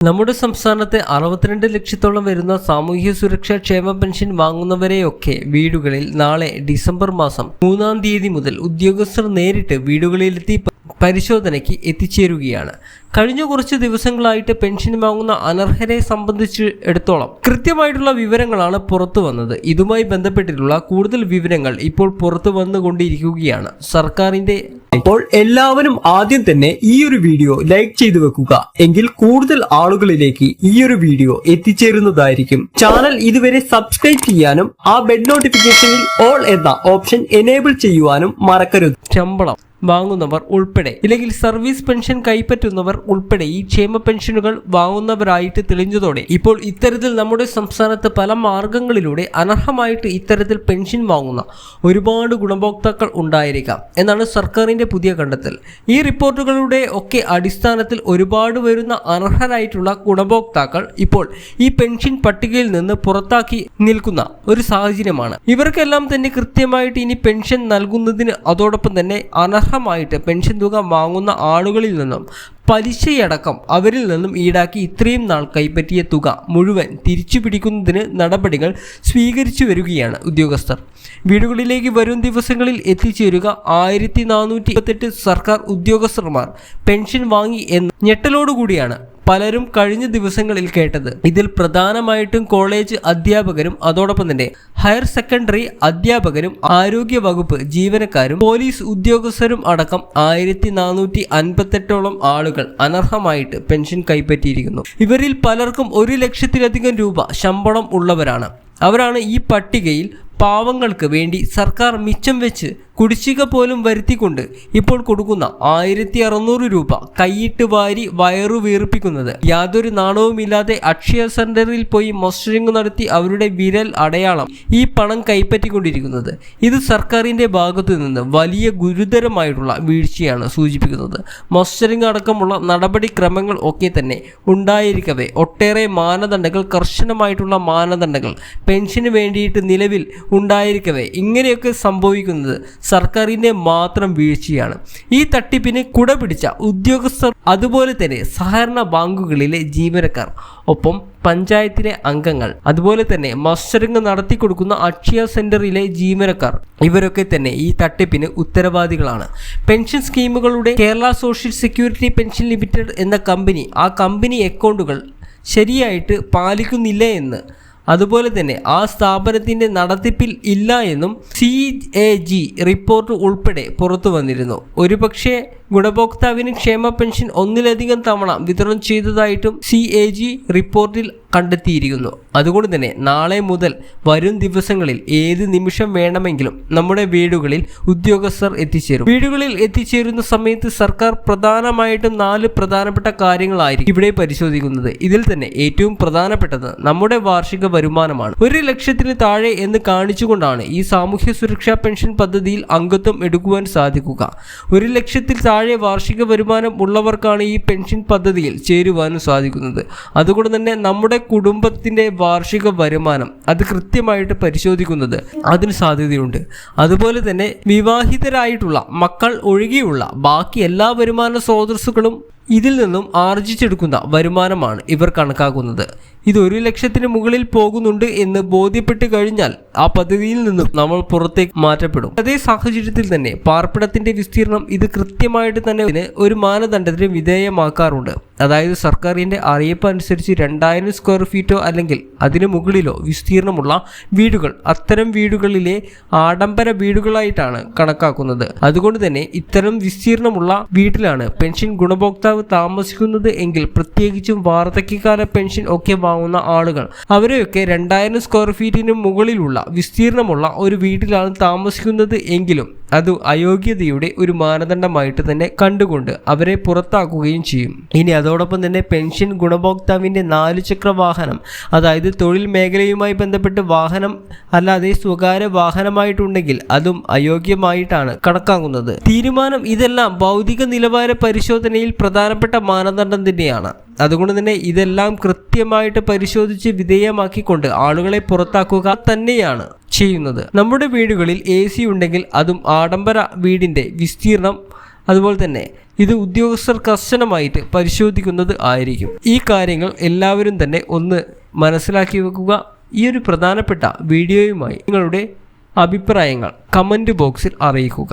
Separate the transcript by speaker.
Speaker 1: നമ്മുടെ സംസ്ഥാനത്തെ അറുപത്തിരണ്ട് ലക്ഷത്തോളം വരുന്ന സാമൂഹ്യ സുരക്ഷാ ക്ഷേമ പെൻഷൻ വാങ്ങുന്നവരെയൊക്കെ വീടുകളിൽ നാളെ ഡിസംബർ മാസം മൂന്നാം തീയതി മുതൽ ഉദ്യോഗസ്ഥർ നേരിട്ട് വീടുകളിലെത്തി പരിശോധനയ്ക്ക് എത്തിച്ചേരുകയാണ്. കഴിഞ്ഞ കുറച്ച് ദിവസങ്ങളായിട്ട് പെൻഷൻ വാങ്ങുന്ന അനർഹരെ സംബന്ധിച്ച് എടുത്തോളം കൃത്യമായിട്ടുള്ള വിവരങ്ങളാണ് പുറത്തു വന്നത്. ഇതുമായി ബന്ധപ്പെട്ടിട്ടുള്ള കൂടുതൽ വിവരങ്ങൾ ഇപ്പോൾ പുറത്തു വന്നുകൊണ്ടിരിക്കുകയാണ്. സർക്കാരിന്റെ
Speaker 2: അപ്പോൾ എല്ലാവരും ആദ്യം തന്നെ ഈ ഒരു വീഡിയോ ലൈക്ക് ചെയ്തു വെക്കുക. എങ്കിൽ കൂടുതൽ ആളുകളിലേക്ക് ഈ ഒരു വീഡിയോ എത്തിച്ചേരുന്നതായിരിക്കും. ചാനൽ ഇതുവരെ സബ്സ്ക്രൈബ് ചെയ്യാനും ആ ബെഡ് നോട്ടിഫിക്കേഷനിൽ ഓൾ എന്ന ഓപ്ഷൻ എനേബിൾ ചെയ്യുവാനും മറക്കരുത്.
Speaker 1: ശമ്പളം. വാങ്ങുന്നവർ ഉൾപ്പെടെ. ഇല്ലെങ്കിൽ സർവീസ് പെൻഷൻ കൈപ്പറ്റുന്നവർ ഉൾപ്പെടെ ഈ ക്ഷേമ പെൻഷനുകൾ വാങ്ങുന്നവരായിട്ട് തെളിഞ്ഞതോടെ. ഇപ്പോൾ ഇത്തരത്തിൽ നമ്മുടെ സംസ്ഥാനത്ത് പല മാർഗങ്ങളിലൂടെ അനർഹമായിട്ട് ഇത്തരത്തിൽ പെൻഷൻ വാങ്ങുന്ന ഒരുപാട് ഗുണഭോക്താക്കൾ ഉണ്ടായിരിക്കാം എന്നാണ് സർക്കാരിന്റെ പുതിയ കണ്ടെത്തൽ. ഈ റിപ്പോർട്ടുകളുടെ ഒക്കെ അടിസ്ഥാനത്തിൽ ഒരുപാട് വരുന്ന അർഹരായിട്ടുള്ള ഗുണഭോക്താക്കൾ ഇപ്പോൾ ഈ പെൻഷൻ പട്ടികയിൽ നിന്ന് പുറത്താക്കി നിൽക്കുന്ന ഒരു സാഹചര്യമാണ്. ഇവർക്കെല്ലാം തന്നെ കൃത്യമായിട്ട് ഇനി പെൻഷൻ നൽകുന്നതിന് അതോടൊപ്പം തന്നെ അനർഹമായിട്ട് പെൻഷൻ തുക വാങ്ങുന്ന ആളുകളിൽ നിന്നും പലിശയടക്കം അവരിൽ നിന്നും ഈടാക്കി ഇത്രയും നാൾ കൈപ്പറ്റിയ തുക മുഴുവൻ തിരിച്ചു പിടിക്കുന്നതിന് നടപടികൾ സ്വീകരിച്ചു വരികയാണ് ഉദ്യോഗസ്ഥർ. വീടുകളിലേക്ക് വരും ദിവസങ്ങളിൽ എത്തിച്ചേരുക ആയിരത്തി സർക്കാർ ഉദ്യോഗസ്ഥർമാർ പെൻഷൻ വാങ്ങി എന്ന് ഞെട്ടലോടുകൂടിയാണ് പലരും കഴിഞ്ഞ ദിവസങ്ങളിൽ കേട്ടത്. ഇതിൽ പ്രധാനമായിട്ടും കോളേജ് അധ്യാപകരും അതോടൊപ്പം തന്നെ ഹയർ സെക്കൻഡറി അധ്യാപകരും ആരോഗ്യ വകുപ്പ് ജീവനക്കാരും പോലീസ് ഉദ്യോഗസ്ഥരും അടക്കം ആയിരത്തി നാനൂറ്റി അൻപത്തെട്ടോളം ആളുകൾ അനർഹമായിട്ട് പെൻഷൻ കൈപ്പറ്റിയിരിക്കുന്നു. ഇവരിൽ പലർക്കും ഒരു ലക്ഷത്തിലധികം രൂപ ശമ്പളം ഉള്ളവരാണ്. അവരാണ് ഈ പട്ടികയിൽ പാവങ്ങൾക്ക് വേണ്ടി സർക്കാർ മിച്ചം വെച്ച് കുടിശ്ശിക പോലും വരുത്തിക്കൊണ്ട് ഇപ്പോൾ കൊടുക്കുന്ന ആയിരത്തി അറുന്നൂറ് രൂപ കൈയിട്ട് വാരി വയറു വീർപ്പിക്കുന്നത്. യാതൊരു നാണവുമില്ലാതെ അക്ഷയ സെന്ററിൽ പോയി മസ്റ്ററിംഗ് നടത്തി അവരുടെ വിരൽ അടയാളം ഈ പണം കൈപ്പറ്റിക്കൊണ്ടിരിക്കുന്നത്. ഇത് സർക്കാരിന്റെ ഭാഗത്തു നിന്ന് വലിയ ഗുരുതരമായിട്ടുള്ള വീഴ്ചയാണ് സൂചിപ്പിക്കുന്നത്. മസ്റ്ററിംഗ് അടക്കമുള്ള നടപടിക്രമങ്ങൾ ഒക്കെ തന്നെ ഉണ്ടായിരിക്കവേ. ഒട്ടേറെ മാനദണ്ഡങ്ങൾ കർശനമായിട്ടുള്ള മാനദണ്ഡങ്ങൾ പെൻഷന് വേണ്ടിയിട്ട് നിലവിൽ ഉണ്ടായിരിക്കവേ. ഇങ്ങനെയൊക്കെ സംഭവിക്കുന്നത് സർക്കാരിന്റെ മാത്രം വീഴ്ചയാണ്. ഈ തട്ടിപ്പിന് കുട പിടിച്ച ഉദ്യോഗസ്ഥർ അതുപോലെ തന്നെ സഹകരണ ബാങ്കുകളിലെ ജീവനക്കാർ ഒപ്പം പഞ്ചായത്തിലെ അംഗങ്ങൾ അതുപോലെ തന്നെ മസ്റ്ററിംഗ് നടത്തി കൊടുക്കുന്ന അക്ഷയ സെന്ററിലെ ജീവനക്കാർ. ഇവരൊക്കെ തന്നെ ഈ തട്ടിപ്പിന് ഉത്തരവാദികളാണ്. Pension സ്കീമുകളുടെ Kerala social security pension limited എന്ന കമ്പനി ആ കമ്പനി അക്കൗണ്ടുകൾ ശരിയായിട്ട് പാലിക്കുന്നില്ല എന്ന് അതുപോലെ തന്നെ ആ സ്ഥാപനത്തിന്റെ നടത്തിപ്പിൽ ഇല്ല എന്നും സി എ ജി റിപ്പോർട്ട് ഉൾപ്പെടെ പുറത്തു വന്നിരുന്നു. ഒരുപക്ഷെ ഗുണഭോക്താവിന് ക്ഷേമ പെൻഷൻ ഒന്നിലധികം തവണ വിതരണം ചെയ്തതായിട്ടും സി എ ജി റിപ്പോർട്ടിൽ കണ്ടെത്തിയിരിക്കുന്നു. അതുകൊണ്ട് തന്നെ നാളെ മുതൽ വരും ദിവസങ്ങളിൽ ഏത് നിമിഷം വേണമെങ്കിലും നമ്മുടെ വീടുകളിൽ ഉദ്യോഗസ്ഥർ എത്തിച്ചേരും. വീടുകളിൽ എത്തിച്ചേരുന്ന സമയത്ത് സർക്കാർ പ്രധാനമായിട്ടും നാല് പ്രധാനപ്പെട്ട കാര്യങ്ങളായിരിക്കും ഇവിടെ പരിശോധിക്കുന്നത്. ഇതിൽ തന്നെ ഏറ്റവും പ്രധാനപ്പെട്ടത് നമ്മുടെ വാർഷിക വരുമാനമാണ്. ഒരു ലക്ഷത്തിന് താഴെ എന്ന് കാണിച്ചുകൊണ്ടാണ് ഈ സാമൂഹ്യ സുരക്ഷാ പെൻഷൻ പദ്ധതിയിൽ അംഗത്വം എടുക്കുവാൻ സാധിക്കുക. ഒരു ലക്ഷത്തിൽ താഴെ വാർഷിക വരുമാനം ഉള്ളവർക്കാണ് ഈ പെൻഷൻ പദ്ധതിയിൽ ചേരുവാനും സാധിക്കുന്നത്. അതുകൊണ്ട് തന്നെ നമ്മുടെ കുടുംബത്തിന്റെ വാർഷിക വരുമാനം അത് കൃത്യമായിട്ട് പരിശോധിക്കുന്നത് അതിന് സാധ്യതയുണ്ട്. അതുപോലെ തന്നെ വിവാഹിതരായിട്ടുള്ള മക്കൾ ഒഴികെയുള്ള ബാക്കി എല്ലാ വരുമാന സ്രോതസ്സുകളും ഇതിൽ നിന്നും ആർജിച്ചെടുക്കുന്ന വരുമാനമാണ് ഇവർ കണക്കാക്കുന്നത്. ഇത് ഒരു ലക്ഷത്തിന് മുകളിൽ പോകുന്നുണ്ട് എന്ന് ബോധ്യപ്പെട്ട് കഴിഞ്ഞാൽ ആ പദ്ധതിയിൽ നിന്നും നമ്മൾ പുറത്തേക്ക് മാറ്റപ്പെടും. അതേ സാഹചര്യത്തിൽ തന്നെ പാർപ്പിടത്തിന്റെ വിസ്തീർണം ഇത് കൃത്യമായിട്ട് തന്നെ ഒരു മാനദണ്ഡത്തിന് വിധേയമാക്കാറുണ്ട്. അതായത് സർക്കാരിന്റെ അറിയിപ്പ് അനുസരിച്ച് രണ്ടായിരം സ്ക്വയർ ഫീറ്റോ അല്ലെങ്കിൽ അതിന് മുകളിലോ വിസ്തീർണമുള്ള വീടുകൾ അത്തരം വീടുകളിലെ ആഡംബര വീടുകളായിട്ടാണ് കണക്കാക്കുന്നത്. അതുകൊണ്ട് തന്നെ ഇത്തരം വിസ്തീർണമുള്ള വീട്ടിലാണ് പെൻഷൻ ഗുണഭോക്താവ് താമസിക്കുന്നത് എങ്കിൽ പ്രത്യേകിച്ചും വാർദ്ധക്യകാല പെൻഷൻ ഒക്കെ വാങ്ങുന്ന ആളുകൾ. അവരെയൊക്കെ രണ്ടായിരം സ്ക്വയർ ഫീറ്റിന് മുകളിലുള്ള വിസ്തീർണമുള്ള ഒരു വീട്ടിലാണ് താമസിക്കുന്നത് എങ്കിലും അത് അയോഗ്യതയുടെ ഒരു മാനദണ്ഡമായിട്ട് തന്നെ കണ്ടുകൊണ്ട് അവരെ പുറത്താക്കുകയും ചെയ്യും. ഇനി അതോടൊപ്പം തന്നെ പെൻഷൻ ഗുണഭോക്താവിന്റെ നാല് ചക്ര വാഹനം അതായത് തൊഴിൽ മേഖലയുമായി ബന്ധപ്പെട്ട് വാഹനം അല്ലാതെ സ്വകാര്യ വാഹനമായിട്ടുണ്ടെങ്കിൽ അതും അയോഗ്യമായിട്ടാണ് കണക്കാക്കുന്നത്. തീരുമാനം ഇതെല്ലാം ഭൗതിക നിലവാര പരിശോധനയിൽ പ്രധാനപ്പെട്ട മാനദണ്ഡം തന്നെയാണ്. അതുകൊണ്ട് തന്നെ ഇതെല്ലാം കൃത്യമായിട്ട് പരിശോധിച്ച് വിധേയമാക്കിക്കൊണ്ട് ആളുകളെ പുറത്താക്കുക തന്നെയാണ് ചെയ്യുന്നത്. നമ്മുടെ വീടുകളിൽ എ സി ഉണ്ടെങ്കിൽ അതും ആഡംബര വീടിന്റെ വിസ്തീർണം അതുപോലെ തന്നെ ഇത് ഉദ്യോഗസ്ഥർ കർശനമായിട്ട് പരിശോധിക്കുന്നത് ആയിരിക്കും. ഈ കാര്യങ്ങൾ എല്ലാവരും തന്നെ ഒന്ന് മനസ്സിലാക്കി വെക്കുക. ഈ ഒരു പ്രധാനപ്പെട്ട വീഡിയോയുമായി നിങ്ങളുടെ അഭിപ്രായങ്ങൾ കമന്റ് ബോക്സിൽ അറിയിക്കുക.